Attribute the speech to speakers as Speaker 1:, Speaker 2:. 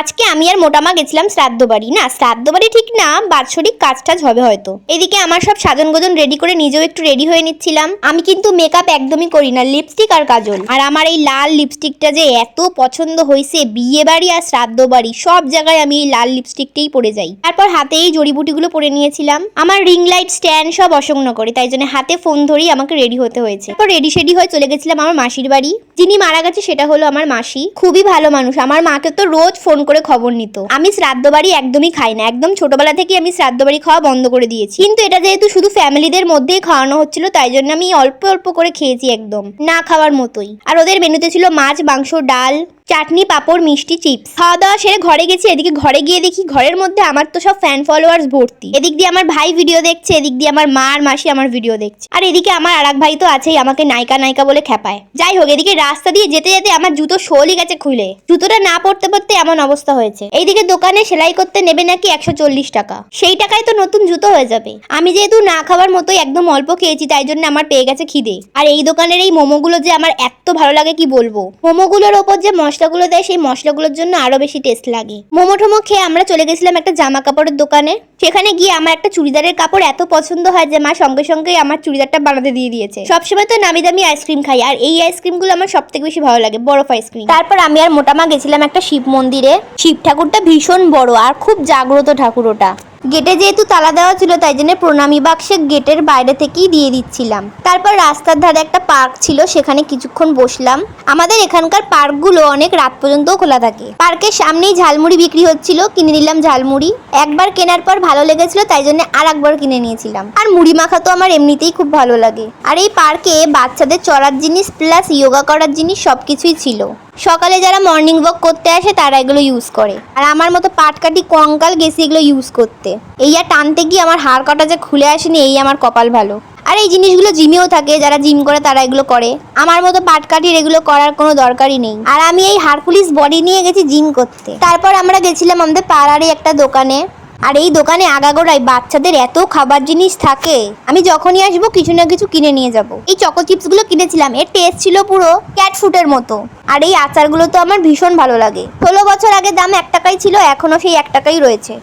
Speaker 1: আজকে আমি আর মোটামা গেছিলাম শ্রাদ্ধ বাড়ি। না, শ্রাদ্ধ বাড়ি ঠিক না, বাৎসরিক কাজ টাজ হবে হয়তো। এদিকে আমার সব সাজন গোজন রেডি করে নিজেও একটু রেডি হয়ে নিচ্ছিলাম। আমি কিন্তু মেকআপ একদমই করি না লিপস্টিক আর কাজল। আর আমার এই লাল লিপস্টিকটা যে এত পছন্দ হয়েছে বিয়ে বাড়ি আর শ্রাদ্ধ বাড়ি, সব জায়গায় আমি এই লাল লিপস্টিকটাই পরে যাই। তারপর হাতে এই জড়িবুটিগুলো পরে নিয়েছিলাম। আমার রিং লাইট স্ট্যান্ড সব অসংন করে, তাই জন্য হাতে ফোন ধরেই আমাকে রেডি হতে হয়েছে। তারপর রেডি শেডি হয়ে চলে গেছিলাম আমার মাসির বাড়ি। যিনি মারা গেছে সেটা হলো আমার মাসি। খুবই ভালো মানুষ। আমার মাকে তো রোজ ফোন করে খবর নিত। আমি শ্রাদ্ধ বাড়ি একদমই খাই না। একদম ছোটবেলা থেকে আমি শ্রাদ্ধ বাড়ি খাওয়া বন্ধ করে দিয়েছি। কিন্তু এটা যেহেতু শুধু ফ্যামিলিদের মধ্যেই খাওয়ানো হচ্ছিল, তাই জন্য আমি অল্প অল্প করে খেয়েছি একদম। না খাওয়ার মতোই। আর ওদের মেনুতে ছিল মাছ, মাংস, ডাল চাটনি, পাঁপড়, মিষ্টি, চিপস। খাওয়া দাওয়া সেরে ঘরে গেছি, এদিকে ঘরে গিয়ে দেখি ঘরের মধ্যে আমার তো সব ফ্যান ফলোয়ার্স ভর্তি। এদিক দিয়ে আমার ভাই ভিডিও দেখছে, এদিক দিয়ে আমার মা আর মাসি আমার ভিডিও দেখছে। আর এদিকে আমার আর ভাই তো আছেই, আমাকে নায়িকা নায়িকা বলে খেপায়। যাই হোক, এদিকে রাস্তা দিয়ে যেতে যেতে আমার জুতো শোলই গেছে খুলে। জুতোটা না পড়তে পড়তে এমন অবস্থা হয়েছে। এইদিকে দোকানে সেলাই করতে নেবে নাকি একশো চল্লিশ টাকা। সেই টাকায় তো নতুন জুতো হয়ে যাবে। আমি যেহেতু না খাওয়ার মতোই একদম অল্প খেয়েছি, তাই জন্য আমার পেয়ে গেছে খিদে। আর এই দোকানের এই মোমোগুলো যে আমার এত ভালো লাগে, কি বলব? মোমোগুলোর ওপর যে মশলাগুলো দেয়, সেই মশলাগুলোর জন্য আরও বেশি টেস্ট লাগে। মোমো টোমো খেয়ে আমরা চলে গেছিলাম একটা জামা কাপড়ের দোকানে। সেখানে গিয়ে আমার একটা চুড়িদারের কাপড় এত পছন্দ হয় যে মা সঙ্গে সঙ্গে আমার চুড়িদারটা বানাতে দিয়ে দিয়েছে। সবসময় তো নামি দামি আইসক্রিম খাই, আর এই আইসক্রিমগুলো আমার সব থেকে বেশি ভালো লাগে, বরফ আইসক্রিম। তারপর আমি আর মোটামা গেছিলাম একটা শিব মন্দিরে। শিব ঠাকুরটা ভীষণ বড় আর খুব জাগ্রত ঠাকুর ওটা। গেটে যেহেতু তালা দেওয়া ছিল, তাই জন্য প্রণামী বাক্সে গেটের বাইরে থেকেই দিয়ে দিচ্ছিলাম। তারপর রাস্তার ধারে একটা পার্ক ছিল, সেখানে কিছুক্ষণ বসলাম। আমাদের এখানকার পার্কগুলো অনেক রাত পর্যন্তও খোলা থাকে। পার্কের সামনেই ঝালমুড়ি বিক্রি হচ্ছিল, কিনে নিলাম ঝালমুড়ি। একবার কেনার পর ভালো লেগেছিল, তাই জন্য আর একবার কিনে নিয়েছিলাম। আর মুড়ি মাখা তো আমার এমনিতেই খুব ভালো লাগে। আর এই পার্কে বাচ্চাদের চড়ার জিনিস প্লাস ইয়োগা করার জিনিস সব কিছুই ছিল। সকালে যারা মর্নিং ওয়াক করতে আসে, তারা এগুলো ইউজ করে। আর আমার মতো পাটকাটি কঙ্কাল গেছি এগুলো ইউজ করতে। এই আর টানতে গিয়ে আমার হাড় কাটা যে খুলে আসেনি, এই আমার কপাল ভালো। আর এই জিনিসগুলো জিমেও থাকে, যারা জিম করে তারা এগুলো করে। আমার মতো পাটকাটির এগুলো করার কোনো দরকারই নেই। আর আমি এই হারকুলিস বডি নিয়ে গেছি জিম করতে। তারপর আমরা গেছিলাম আমাদের পাড়ারই একটা দোকানে। আর এই দোকানে আগাগোড়ায় বাচ্চাদের এত খাবার জিনিস থাকে। আমি যখনই আসব কিছু না কিছু কিনে নিয়ে যাব। এই চকো চিপসগুলো কিনেছিলাম, এর টেস্ট ছিল পুরো ক্যাট ফুডের মতো। আর এই আচারগুলো তো আমার ভীষণ ভালো লাগে। ষোলো বছর আগে দাম এক টাকাই ছিল এখনও সেই এক টাকাই রয়েছে।